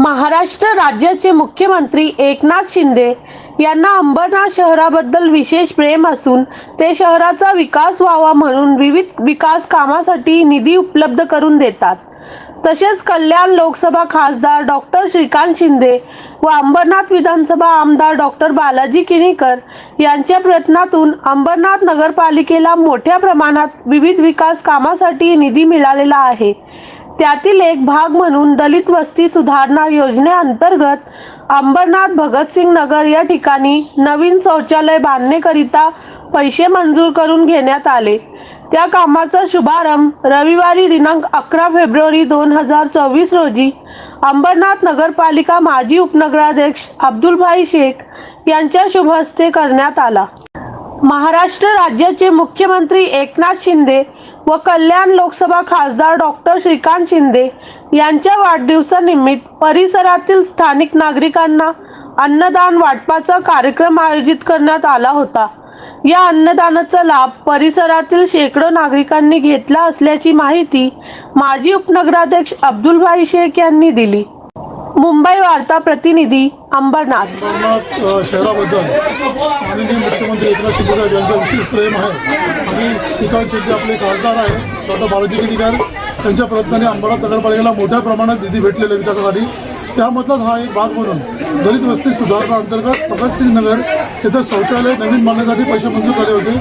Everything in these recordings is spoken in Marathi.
महाराष्ट्र राज्याचे मुख्यमंत्री एकनाथ शिंदे यांना अंबरनाथ शहराबद्दल विशेष प्रेम असून ते शहराचा विकास व्हावा म्हणून विविध विकास कामासाठी निधी उपलब्ध करून देतात. तसेच कल्याण लोकसभा खासदार डॉक्टर श्रीकांत शिंदे व अंबरनाथ विधानसभा आमदार डॉक्टर बालाजी किणीकर यांच्या प्रयत्नातून अंबरनाथ नगरपालिकेला मोठ्या प्रमाणात विविध विकास कामासाठी निधी मिळालेला आहे. त्यातील एक भाग म्हणून दलित वस्ती सुधारणा योजनेअंतर्गत अंबरनाथ भगतसिंग नगर या ठिकाणी नवीन शौचालय बांधणेकरिता पैसे मंजूर करून घेण्यात आले. त्या कामाचा शुभारंभ रविवारी दिनांक अकरा फेब्रुवारी दोन हजार चोवीस रोजी अंबरनाथ नगरपालिका माजी उपनगराध्यक्ष अब्दुलभाई शेख यांच्या शुभ हस्ते करण्यात आला. महाराष्ट्र राज्याचे मुख्यमंत्री एकनाथ शिंदे व कल्याण लोकसभा खासदार डॉक्टर श्रीकांत शिंदे यांच्या वाढदिवसानिमित्त परिसरातील स्थानिक नागरिकांना अन्नदान वाटपाचा कार्यक्रम आयोजित करण्यात आला होता. या अन्नदानाचा लाभ परिसरातील शेकडो नागरिकांनी घेतला असल्याची माहिती माजी उपनगराध्यक्ष अब्दुलभाई शेख यांनी दिली. मुंबई वार्ता प्रतिनिधी अंबरनाथ. अंबरनाथ शहराबद्दल माननीय मुख्यमंत्री एकनाथ शिंदे साहेब यांचं विशेष प्रेम आहे. आणि श्रीकांत शेट्टी आपले खासदार आहे डॉक्टर बालाजी किनीकर. त्यांच्या प्रयत्नाने अंबरनाथ नगरपालिकेला मोठ्या प्रमाणात निधी भेटलेला विकासासाठी. त्यामधलाच हा एक भाग म्हणून दलित वस्ती सुधारणा अंतर्गत भगतसिंग नगर येथे शौचालय नवीन बांधण्यासाठी पैसे मंजूर झाले होते.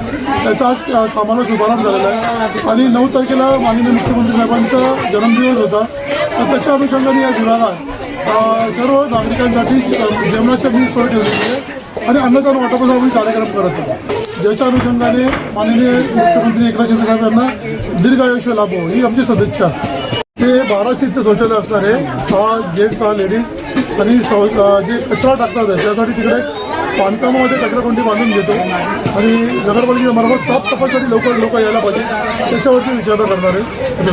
त्याचा आज कामाला शुभारंभ झालेला आहे. आणि नऊ तारखेला माननीय मुख्यमंत्री साहेबांचा जन्मदिवस होता. तर त्याच्या अनुषंगाने या विभागात सर्व नागरिकांसाठी अ, जेवणाची मी सोय ठेवलेली आहे आणि अन्नदान वाटपाचा आम्ही कार्यक्रम करत होतो ज्याच्या अनुषंगाने माननीय मुख्यमंत्री एकनाथ शिंदे साहेब यांना दीर्घ आयुष्य लाभो ही आमची सदिच्छा असते. ते बारा सीटचं शौचालय असणार आहे सहा जेंट्स सहा लेडीज आणि शौ जे कचरा टाकतात आहे, त्यासाठी तिकडे बांधकामामध्ये कचराकोंडी बांधून घेतो. आणि नगरपालिकेमार्फत साफसफाईसाठी लवकर लोक यायला पाहिजे त्याच्यावरती विचार करणार आहे.